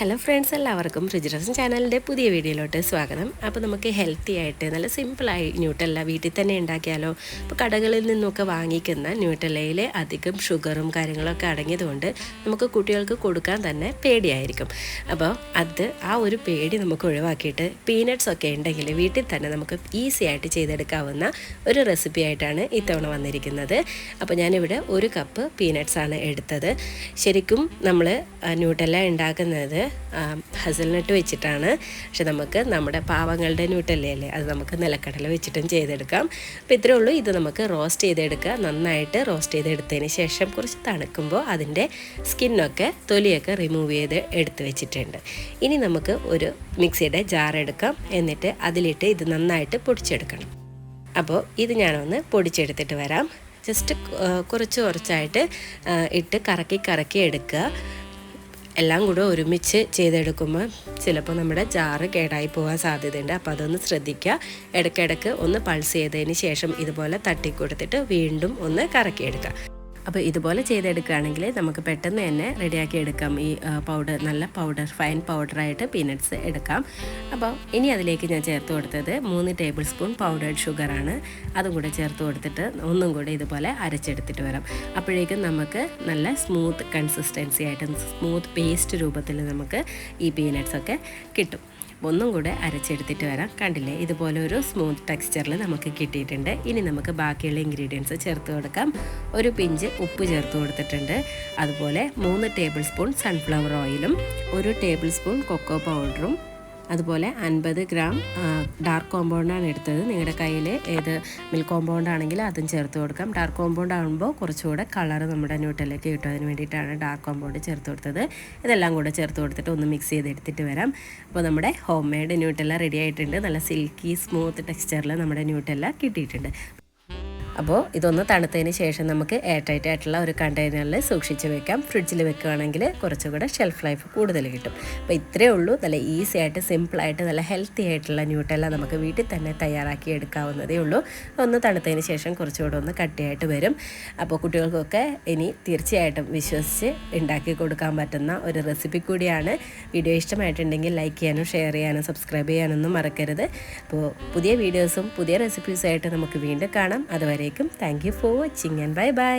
Hello friends എല്ലാവർക്കും ഫ്രിജിറസൻ ചാനലിന്റെ പുതിയ വീഡിയോയിലോട്ട് സ്വാഗതം. അപ്പോൾ നമുക്ക് ഹെൽത്തി ആയിട്ട് നല്ല സിമ്പിളായി ന്യൂട്ടല്ല വീട്ടിൽ തന്നെ ഉണ്ടാക്കിയാലോ? അപ്പോൾ കടകളിൽ നിന്നൊക്കെ വാങ്ങിക്കുന്ന ന്യൂട്ടലയിൽ അധികം ഷുഗറും കാര്യങ്ങളൊക്കെ അടങ്ങിയതുകൊണ്ട് നമുക്ക് കുട്ടികൾക്ക് കൊടുക്കാൻ തന്നെ പേടിയായിരിക്കും. അപ്പോൾ അത് ആ ഒരു പേടി നമുക്ക് ഒഴിവാക്കിയിട്ട് പീനട്സ് ഒക്കെ ഉണ്ടെങ്കിൽ വീട്ടിൽ തന്നെ നമുക്ക് ഈസി ആയിട്ട് ചെയ്തെടുക്കാവുന്ന ഒരു റെസിപ്പി ആയിട്ടാണ് ഇത്തവണ വന്നിരിക്കുന്നത്. അപ്പോൾ ഞാനിവിടെ ഒരു കപ്പ് പീനട്സ് ആണ് എടുത്തത്. ശരിക്കും നമ്മൾ ന്യൂട്ടല്ല ഉണ്ടാക്കുന്നത് ഹസൽനട്ട് വെച്ചിട്ടാണ്. പക്ഷെ നമുക്ക് നമ്മുടെ പാവങ്ങളുടെ ന്യൂട്ടല്ലയല്ലേ അത് നമുക്ക് നിലക്കടല വെച്ചിട്ടും ചെയ്തെടുക്കാം. അപ്പോൾ ഇത്രയേ ഉള്ളൂ. ഇത് നമുക്ക് റോസ്റ്റ് ചെയ്തെടുക്കുക. നന്നായിട്ട് റോസ്റ്റ് ചെയ്തെടുത്തതിന് ശേഷം കുറച്ച് തണുക്കുമ്പോൾ അതിന്റെ സ്കിന്നൊക്കെ തൊലിയൊക്കെ റിമൂവ് ചെയ്ത് എടുത്ത് വെച്ചിട്ടുണ്ട്. ഇനി നമുക്ക് ഒരു മിക്സിയുടെ ജാർ എടുക്കാം. എന്നിട്ട് അതിലിട്ട് ഇത് നന്നായിട്ട് പൊടിച്ചെടുക്കണം. അപ്പോൾ ഇത് ഞാനൊന്ന് പൊടിച്ചെടുത്തിട്ട് വരാം. ജസ്റ്റ് കുറച്ച് കുറച്ചായിട്ട് ഇട്ട് കറക്കി കറക്കി എടുക്കുക. എല്ലാം കൂടെ ഒരുമിച്ച് ചെയ്തെടുക്കുമ്പോൾ ചിലപ്പോൾ നമ്മുടെ ജാറ് കേടായി പോകാൻ സാധ്യതയുണ്ട്. അപ്പോൾ അതൊന്ന് ശ്രദ്ധിക്കുക. ഇടയ്ക്കിടയ്ക്ക് ഒന്ന് പൾസ് ചെയ്തതിന് ശേഷം ഇതുപോലെ തട്ടിക്കൊടുത്തിട്ട് വീണ്ടും ഒന്ന് കറക്കിയെടുക്കുക. അപ്പോൾ ഇതുപോലെ ചെയ്തെടുക്കുകയാണെങ്കിൽ നമുക്ക് പെട്ടെന്ന് തന്നെ റെഡിയാക്കി എടുക്കാം. ഈ പൗഡർ നല്ല പൗഡർ ഫൈൻ പൗഡറായിട്ട് പീനട്ട്സ് എടുക്കാം. അപ്പോൾ ഇനി അതിലേക്ക് ഞാൻ ചേർത്ത് കൊടുത്തത് മൂന്ന് ടേബിൾ സ്പൂൺ പൗഡേർഡ് ഷുഗറാണ് അതും കൂടെ ചേർത്ത് കൊടുത്തിട്ട് ഒന്നും കൂടെ ഇതുപോലെ അരച്ചെടുത്തിട്ട് വരാം. അപ്പോഴേക്കും നമുക്ക് നല്ല സ്മൂത്ത് കൺസിസ്റ്റൻസി ആയിട്ട് സ്മൂത്ത് പേസ്റ്റ് രൂപത്തിൽ നമുക്ക് ഈ പീനട്ട്സ് ഒക്കെ കിട്ടും. ഒന്നും കൂടെ അരച്ചെടുത്തിട്ട് വരാം. കണ്ടില്ലേ? ഇതുപോലെ ഒരു സ്മൂത്ത് ടെക്സ്ചറിൽ നമുക്ക് കിട്ടിയിട്ടുണ്ട്. ഇനി നമുക്ക് ബാക്കിയുള്ള ഇൻഗ്രീഡിയൻസ് ചേർത്ത് കൊടുക്കാം. ഒരു പിഞ്ച് ഉപ്പ് ചേർത്ത് കൊടുത്തിട്ടുണ്ട്. അതുപോലെ മൂന്ന് ടേബിൾ സ്പൂൺ സൺഫ്ലവർ ഓയിലും ഒരു ടേബിൾ സ്പൂൺ കൊക്കോ പൗഡറും അതുപോലെ അൻപത് ഗ്രാം ഡാർക്ക് കോമ്പൗണ്ടാണ് എടുത്തത്. നിങ്ങളുടെ കയ്യിൽ ഏത് മിൽക്ക് കോമ്പൗണ്ട് ആണെങ്കിൽ അതും ചേർത്ത് കൊടുക്കാം. ഡാർക്ക് കോമ്പൗണ്ട് ആകുമ്പോൾ കുറച്ചുകൂടെ കളർ നമ്മുടെ ന്യൂട്ടലിലേക്ക് കിട്ടും. അതിന് വേണ്ടിയിട്ടാണ് ഡാർക്ക് കോമ്പൗണ്ട് ചേർത്ത് കൊടുത്തത്. ഇതെല്ലാം കൂടെ ചേർത്ത് കൊടുത്തിട്ട് ഒന്ന് മിക്സ് ചെയ്ത് എടുത്തിട്ട് വരാം. അപ്പോൾ നമ്മുടെ ഹോം മെയ്ഡ് ന്യൂട്ടല്ല റെഡി ആയിട്ടുണ്ട്. നല്ല സിൽക്കി സ്മൂത്ത് ടെക്സ്ചറിൽ നമ്മുടെ ന്യൂട്ടല്ല കിട്ടിയിട്ടുണ്ട്. അപ്പോൾ ഇതൊന്ന് തണുത്തതിന് ശേഷം നമുക്ക് എയർ ടൈറ്റ് ആയിട്ടുള്ള ഒരു കണ്ടെയ്നറിൽ സൂക്ഷിച്ച് വെക്കാം. ഫ്രിഡ്ജിൽ വെക്കുകയാണെങ്കിൽ കുറച്ചുകൂടെ ഷെൽഫ് ലൈഫ് കൂടുതൽ കിട്ടും. അപ്പോൾ ഇത്രയേ ഉള്ളൂ. നല്ല ഈസി ആയിട്ട് സിമ്പിളായിട്ട് നല്ല ഹെൽത്തി ആയിട്ടുള്ള ന്യൂട്ടെല്ല നമുക്ക് വീട്ടിൽ തന്നെ തയ്യാറാക്കി എടുക്കാവുന്നതേ ഉള്ളൂ. ഒന്ന് തണുത്തതിന് ശേഷം കുറച്ചുകൂടെ ഒന്ന് കട്ടിയായിട്ട് വരും. അപ്പോൾ കുട്ടികൾക്കൊക്കെ ഇനി തീർച്ചയായിട്ടും വിശ്വസിച്ച് ഉണ്ടാക്കി കൊടുക്കാൻ പറ്റുന്ന ഒരു റെസിപ്പി കൂടിയാണ്. വീഡിയോ ഇഷ്ടമായിട്ടുണ്ടെങ്കിൽ ലൈക്ക് ചെയ്യാനും ഷെയർ ചെയ്യാനും സബ്സ്ക്രൈബ് ചെയ്യാനൊന്നും മറക്കരുത്. അപ്പോൾ പുതിയ വീഡിയോസും പുതിയ റെസിപ്പീസുമായിട്ട് നമുക്ക് വീണ്ടും കാണാം. അതുവരെ വരേക്കും thank you for watching and bye bye